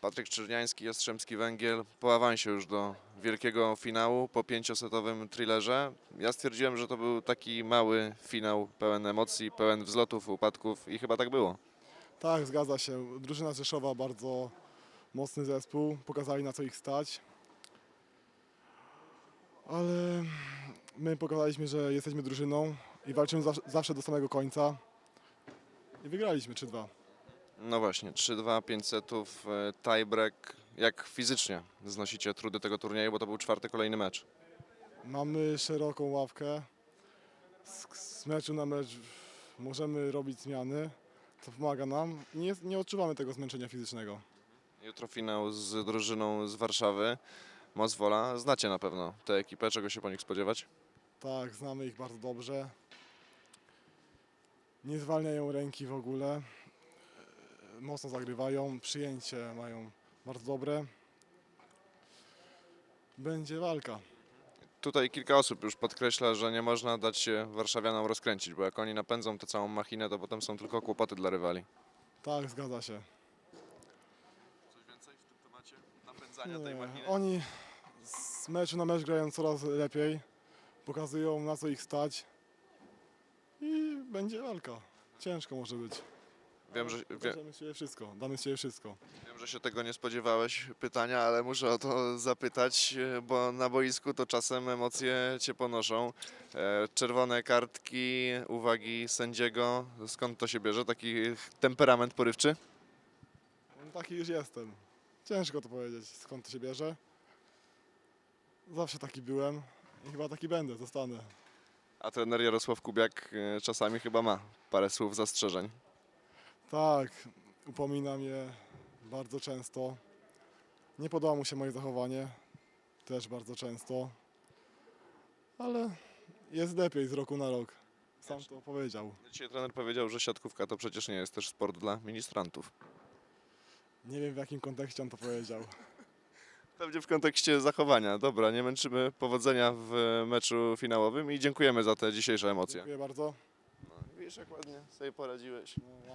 Patryk Czerniański, Jastrzębski Węgiel po awansie już do wielkiego finału, po pięciosetowym thrillerze. Ja stwierdziłem, że to był taki mały finał, pełen emocji, pełen wzlotów, upadków i chyba tak było. Tak, zgadza się. Drużyna Rzeszowa bardzo mocny zespół. Pokazali na co ich stać. Ale my pokazaliśmy, że jesteśmy drużyną i walczymy zawsze, do samego końca. I wygraliśmy 3-2. No właśnie, 3-2, 5 setów, e, tiebreak. Jak fizycznie znosicie trudy tego turnieju, bo to był czwarty kolejny mecz. Mamy szeroką ławkę. Z, z meczu na mecz możemy robić zmiany. To pomaga nam. Nie, nie odczuwamy tego zmęczenia fizycznego. Jutro finał z drużyną z Warszawy. Mozwola, znacie na pewno tę ekipę, czego się po nich spodziewać? Tak, znamy ich bardzo dobrze. Nie zwalniają ręki w ogóle. Mocno zagrywają, przyjęcie mają bardzo dobre. Będzie walka. Tutaj kilka osób już podkreśla, że nie można dać się warszawianom rozkręcić, bo jak oni napędzą tę całą machinę, to potem są tylko kłopoty dla rywali. Tak, zgadza się. Coś więcej w tym temacie napędzania Nie, oni z meczu na mecz grają coraz lepiej. Pokazują na co ich stać. I będzie walka. Ciężko może być. Wiem, że, wie, Damy z siebie wszystko. Damy z siebie wszystko. wiem, że się tego nie spodziewałeś pytania, ale muszę o to zapytać, e, bo na boisku to czasem emocje cię ponoszą. E, Czerwone kartki, uwagi sędziego, skąd to się bierze? Taki temperament porywczy? No, Taki już jestem. Ciężko to powiedzieć, skąd to się bierze. Zawsze taki byłem i chyba taki będę, zostanę. A trener Jarosław Kubiak e, czasami chyba ma parę słów zastrzeżeń. Tak, upomina mnie bardzo często. Nie podoba mu się moje zachowanie, też bardzo często. Ale jest lepiej z roku na rok. Sam to powiedział. Dzisiaj trener powiedział, że siatkówka to przecież nie jest też sport dla ministrantów. Nie wiem w jakim kontekście on to powiedział. Pewnie w kontekście zachowania. Dobra, nie męczymy. Powodzenia w meczu finałowym i dziękujemy za te dzisiejsze emocje. Dziękuję bardzo. Wiesz, jak ładnie sobie poradziłeś.